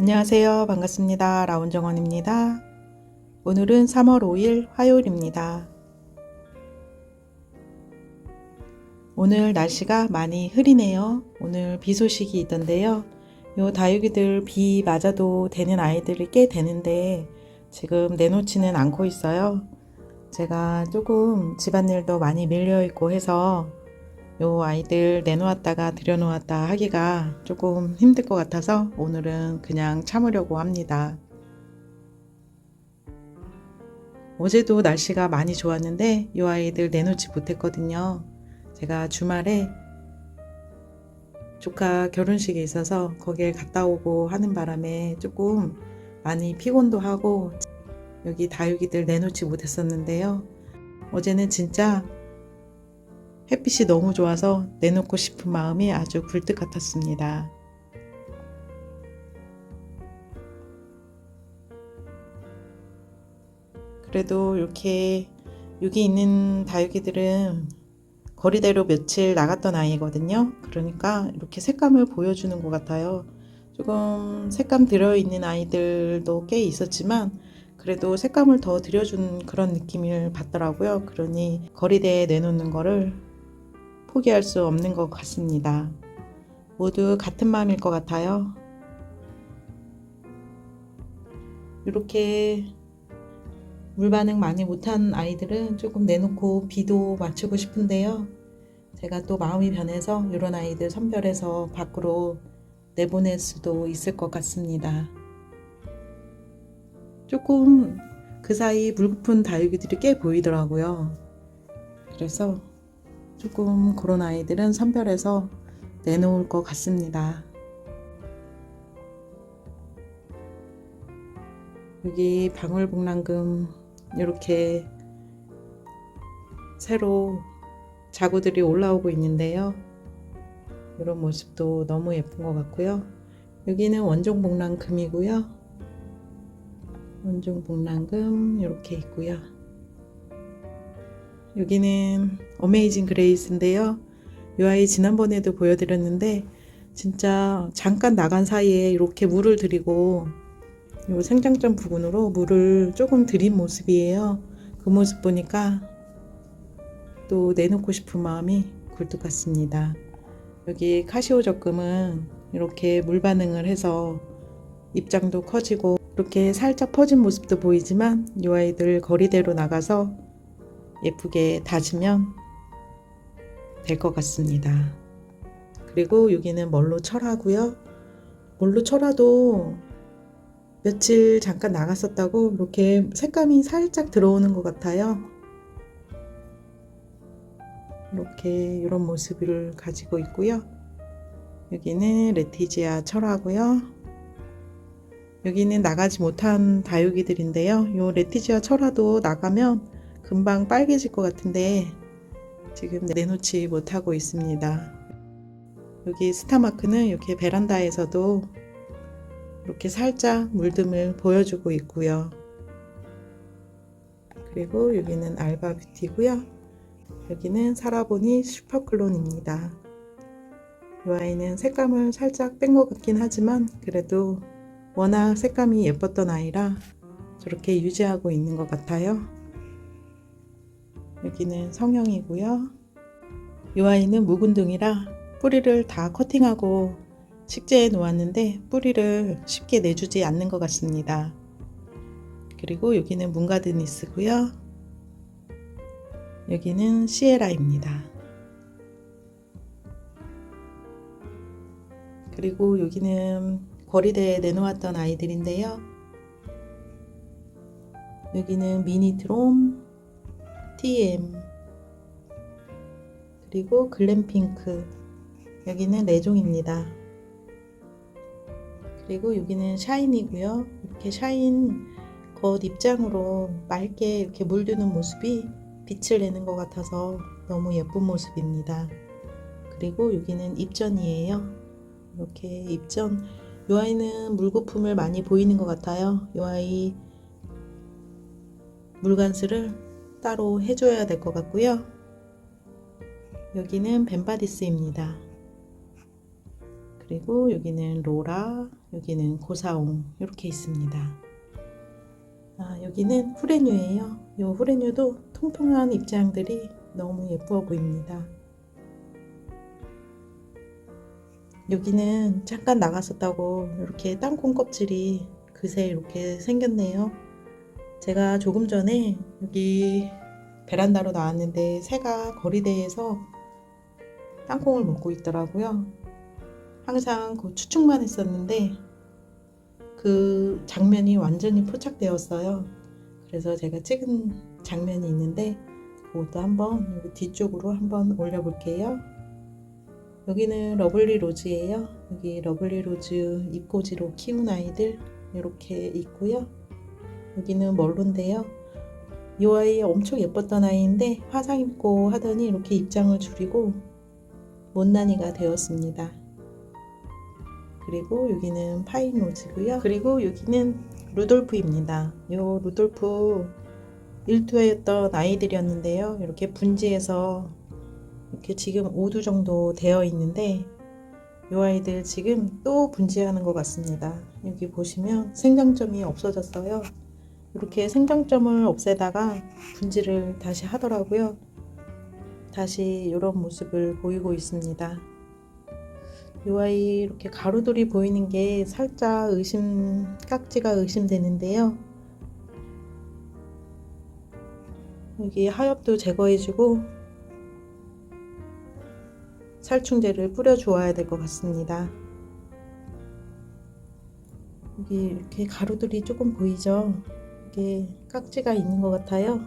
안녕하세요. 반갑습니다. 라운정원입니다. 오늘은 3월 5일 화요일입니다. 오늘 날씨가 많이 흐리네요. 오늘 비 소식이 있던데요. 요 다육이들 비 맞아도 되는 아이들이 꽤 되는데 지금 내놓지는 않고 있어요. 제가 조금 집안일도 많이 밀려 있고 해서 요 아이들 내놓았다가 들여놓았다 하기가 조금 힘들 것 같아서 오늘은 그냥 참으려고 합니다. 어제도 날씨가 많이 좋았는데 요 아이들 내놓지 못했거든요. 제가 주말에 조카 결혼식이 있어서 거기에 갔다 오고 하는 바람에 조금 많이 피곤도 하고 여기 다육이들 내놓지 못했었는데요. 어제는 진짜 햇빛이 너무 좋아서 내놓고 싶은 마음이 아주 굴뚝 같았습니다. 그래도 이렇게 여기 있는 다육이들은 거리대로 며칠 나갔던 아이거든요. 그러니까 이렇게 색감을 보여주는 것 같아요. 조금 색감 들어있는 아이들도 꽤 있었지만 그래도 색감을 더 들여준 그런 느낌을 받더라고요. 그러니 거리대에 내놓는 거를 포기할 수 없는 것 같습니다. 모두 같은 마음일 것 같아요. 이렇게 물 반응 많이 못한 아이들은 조금 내놓고 비도 맞추고 싶은데요. 제가 또 마음이 변해서 이런 아이들 선별해서 밖으로 내보낼 수도 있을 것 같습니다. 조금 그 사이 물고픈 다육이들이 꽤 보이더라고요. 그래서 조금 그런 아이들은 선별해서 내놓을 것 같습니다. 여기 방울복랑금 이렇게 새로 자구들이 올라오고 있는데요. 이런 모습도 너무 예쁜 것 같고요. 여기는 원종복랑금이고요. 원종복랑금 이렇게 있고요. 여기는 어메이징 그레이스인데요. 이 아이 지난번에도 보여드렸는데 진짜 잠깐 나간 사이에 이렇게 물을 들이고 이 생장점 부근으로 물을 조금 들인 모습이에요. 그 모습 보니까 또 내놓고 싶은 마음이 굴뚝 같습니다. 여기 카시오 적금은 이렇게 물 반응을 해서 입장도 커지고 이렇게 살짝 퍼진 모습도 보이지만 이 아이들 거리대로 나가서 예쁘게 다지면 될 것 같습니다. 그리고 여기는 멀로 철하고요. 멀로 철화도 며칠 잠깐 나갔었다고 이렇게 색감이 살짝 들어오는 것 같아요. 이렇게 이런 모습을 가지고 있고요. 여기는 레티지아 철화고요. 여기는 나가지 못한 다육이들인데요. 이 레티지아 철화도 나가면 금방 빨개질 것 같은데 지금 내놓지 못하고 있습니다. 여기 스타마크는 이렇게 베란다에서도 이렇게 살짝 물듦을 보여주고 있고요. 그리고 여기는 알바 뷰티고요. 여기는 사라보니 슈퍼클론입니다. 이 아이는 색감을 살짝 뺀 것 같긴 하지만 그래도 워낙 색감이 예뻤던 아이라 저렇게 유지하고 있는 것 같아요. 여기는 성형이고요. 이 아이는 묵은둥이라 뿌리를 다 커팅하고 식재해 놓았는데 뿌리를 쉽게 내주지 않는 것 같습니다. 그리고 여기는 문가드니스고요. 여기는 시에라입니다. 그리고 여기는 거리대에 내놓았던 아이들인데요. 여기는 미니트롬, TM, 그리고 글램핑크, 여기는 레종입니다. 그리고 여기는 샤인이고요. 이렇게 샤인 겉 입장으로 맑게 이렇게 물드는 모습이 빛을 내는 것 같아서 너무 예쁜 모습입니다. 그리고 여기는 입전이에요. 이렇게 입전. 이 아이는 물거품을 많이 보이는 것 같아요. 이 아이 물간수를 따로 해줘야 될 것 같고요. 여기는 벤바디스입니다. 그리고 여기는 로라, 여기는 고사옹 이렇게 있습니다. 아, 여기는 후레뉴예요. 이 후레뉴도 통통한 입장들이 너무 예뻐 보입니다. 여기는 잠깐 나갔었다고 이렇게 땅콩 껍질이 그새 이렇게 생겼네요. 제가 조금 전에 여기 베란다로 나왔는데 새가 거리대에서 땅콩을 먹고 있더라고요. 항상 그 추측만 했었는데 그 장면이 완전히 포착되었어요. 그래서 제가 찍은 장면이 있는데 그것도 한번 여기 뒤쪽으로 한번 올려볼게요. 여기는 러블리 로즈예요. 여기 러블리 로즈 잎꽂이로 키운 아이들 이렇게 있고요. 여기는 멀론데요. 이 아이 엄청 예뻤던 아이인데 화상 입고 하더니 이렇게 입장을 줄이고 못난이가 되었습니다. 그리고 여기는 파인 로즈고요. 그리고 여기는 루돌프입니다. 이 루돌프 일투였던 아이들이었는데요. 이렇게 분지해서 이렇게 지금 5두 정도 되어 있는데 이 아이들 지금 또 분지하는 것 같습니다. 여기 보시면 생장점이 없어졌어요. 이렇게 생장점을 없애다가 분지를 다시 하더라고요. 다시 이런 모습을 보이고 있습니다. 이 아이 이렇게 가루들이 보이는 게 살짝 의심, 깍지가 의심되는데요. 여기 하엽도 제거해주고 살충제를 뿌려주어야 될 것 같습니다. 여기 이렇게 가루들이 조금 보이죠? 이게 깍지가 있는 것 같아요.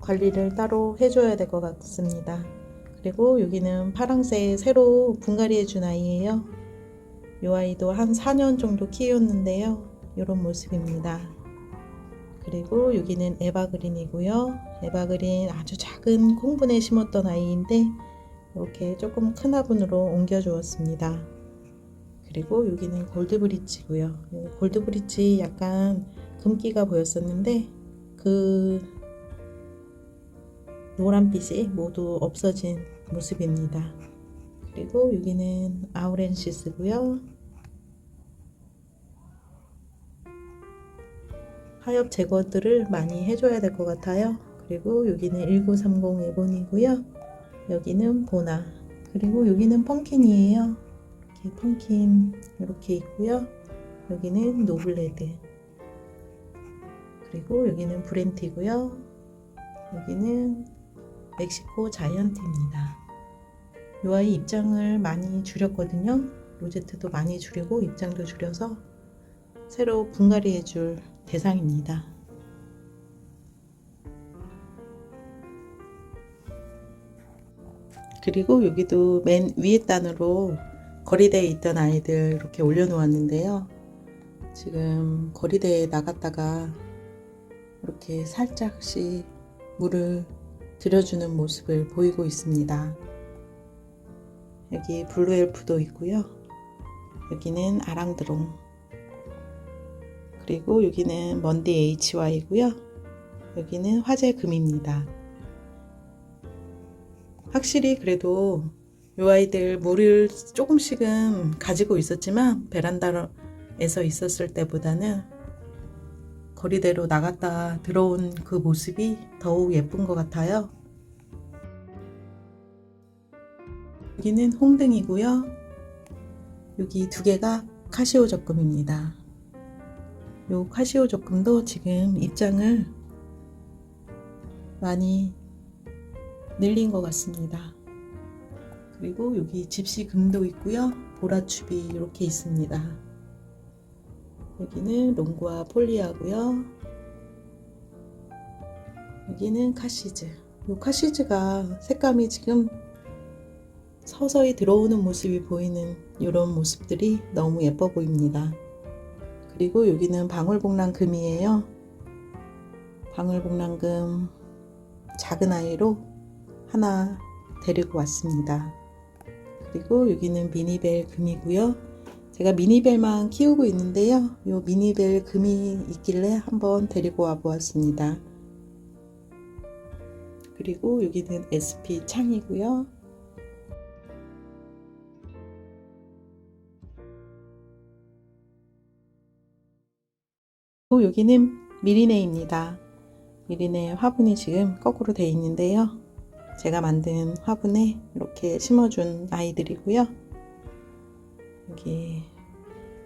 관리를 따로 해줘야 될 것 같습니다. 그리고 여기는 파랑새 새로 분갈이 해 준 아이예요. 이 아이도 한 4년 정도 키웠는데요. 이런 모습입니다. 그리고 여기는 에바그린이고요. 에바그린 아주 작은 콩분에 심었던 아이인데 이렇게 조금 큰 화분으로 옮겨 주었습니다. 그리고 여기는 골드 브릿지고요. 골드 브릿지 약간 금기가 보였었는데 그 노란빛이 모두 없어진 모습입니다. 그리고 여기는 아우렌시스고요. 하엽 제거들을 많이 해줘야 될 것 같아요. 그리고 여기는 1930 에본이고요. 여기는 보나. 그리고 여기는 펑킨이에요. 이렇게 펑킨 이렇게 있고요. 여기는 노블레드. 그리고 여기는 브렌티고요. 여기는 멕시코 자이언트입니다. 이 아이 입장을 많이 줄였거든요. 로제트도 많이 줄이고 입장도 줄여서 새로 분갈이 해줄 대상입니다. 그리고 여기도 맨 위에 단으로 거리대에 있던 아이들 이렇게 올려놓았는데요. 지금 거리대에 나갔다가 이렇게 살짝씩 물을 들여주는 모습을 보이고 있습니다. 여기 블루엘프도 있고요. 여기는 아랑드롱. 그리고 여기는 먼디 HY고요. 여기는 화재 금입니다. 확실히 그래도 이 아이들 물을 조금씩은 가지고 있었지만 베란다에서 있었을 때보다는 거리대로 나갔다 들어온 그 모습이 더욱 예쁜 것 같아요. 여기는 홍등이고요. 여기 두 개가 카시오 적금입니다. 요 카시오 적금도 지금 입장을 많이 늘린 것 같습니다. 그리고 여기 집시 금도 있고요. 보라춥이 이렇게 있습니다. 여기는 롱과 폴리아고요. 여기는 카시즈. 이 카시즈가 색감이 지금 서서히 들어오는 모습이 보이는 이런 모습들이 너무 예뻐 보입니다. 그리고 여기는 방울복랑금이에요. 방울복랑금 작은 아이로 하나 데리고 왔습니다. 그리고 여기는 미니벨 금이고요. 제가 미니벨만 키우고 있는데요. 이 미니벨 금이 있길래 한번 데리고 와 보았습니다. 그리고 여기는 SP 창이고요. 또 여기는 미리네입니다. 미리네 화분이 지금 거꾸로 돼 있는데요. 제가 만든 화분에 이렇게 심어준 아이들이고요. 여기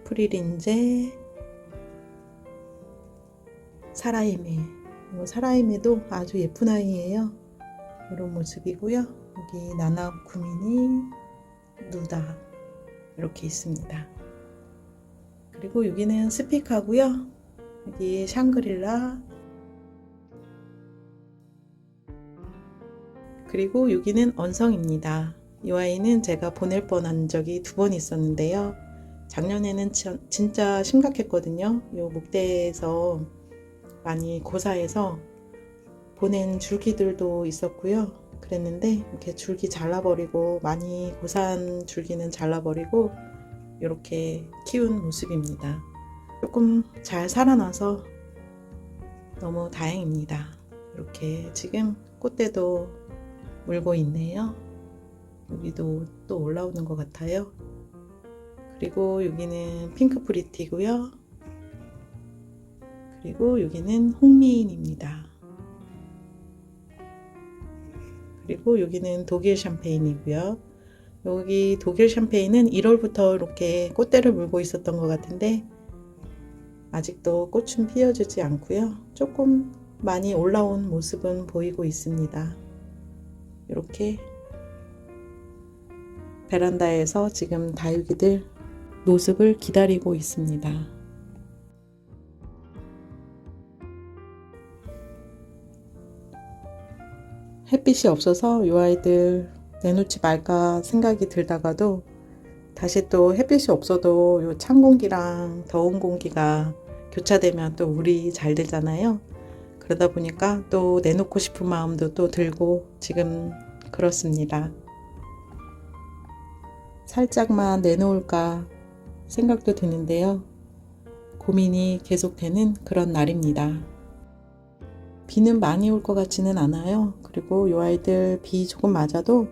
프리린제, 사라이메. 이 사라이메도 아주 예쁜 아이예요. 이런 모습이고요. 여기 나나쿠미니, 누다 이렇게 있습니다. 그리고 여기는 스피카고요. 여기 샹그릴라 그리고 여기는 언성입니다. 이 아이는 제가 보낼 뻔한 적이 두 번 있었는데요. 작년에는 지- 진짜 심각했거든요. 이 목대에서 많이 고사해서 보낸 줄기들도 있었고요. 그랬는데 이렇게 줄기 잘라버리고 많이 고사한 줄기는 잘라버리고 이렇게 키운 모습입니다. 조금 잘 살아나서 너무 다행입니다. 이렇게 지금 꽃대도 물고 있네요. 여기도 또 올라오는 것 같아요. 그리고 여기는 핑크 프리티고요. 그리고 여기는 홍미인입니다. 그리고 여기는 독일 샴페인이고요. 여기 독일 샴페인은 1월부터 이렇게 꽃대를 물고 있었던 것 같은데 아직도 꽃은 피어주지 않고요. 조금 많이 올라온 모습은 보이고 있습니다. 이렇게 베란다에서 지금 다육이들 노습을 기다리고 있습니다. 햇빛이 없어서 이 아이들 내놓지 말까 생각이 들다가도 다시 또 햇빛이 없어도 요찬 공기랑 더운 공기가 교차되면 또 물이 잘 들잖아요. 그러다 보니까 또 내놓고 싶은 마음도 또 들고 지금 그렇습니다. 살짝만 내놓을까 생각도 드는데요. 고민이 계속되는 그런 날입니다. 비는 많이 올 것 같지는 않아요. 그리고 이 아이들 비 조금 맞아도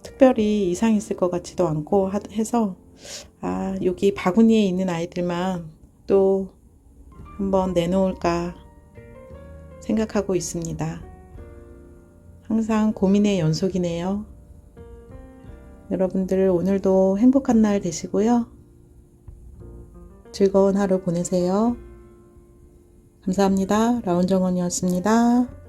특별히 이상 있을 것 같지도 않고 하- 해서 아 여기 바구니에 있는 아이들만 또 한번 내놓을까 생각하고 있습니다. 항상 고민의 연속이네요. 여러분들 오늘도 행복한 날 되시고요. 즐거운 하루 보내세요. 감사합니다. 라운정원이었습니다.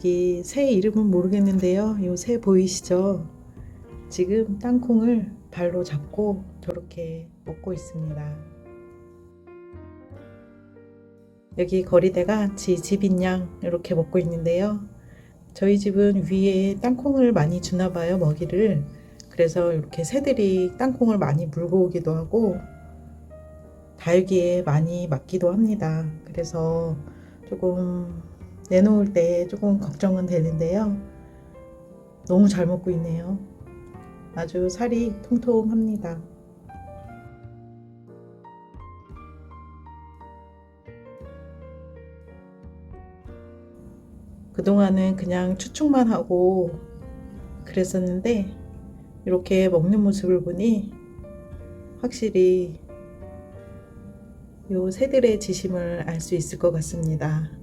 여기 새 이름은 모르겠는데요. 이 새 보이시죠? 지금 땅콩을 발로 잡고 저렇게 먹고 있습니다. 여기 거리대가 지 집인 양 이렇게 먹고 있는데요. 저희 집은 위에 땅콩을 많이 주나 봐요, 먹이를. 그래서 이렇게 새들이 땅콩을 많이 물고 오기도 하고 다육이에 많이 맞기도 합니다. 그래서 조금 내놓을 때 조금 걱정은 되는데요. 너무 잘 먹고 있네요. 아주 살이 통통합니다. 그동안은 그냥 추측만 하고 그랬었는데 이렇게 먹는 모습을 보니 확실히 요 새들의 지심을 알 수 있을 것 같습니다.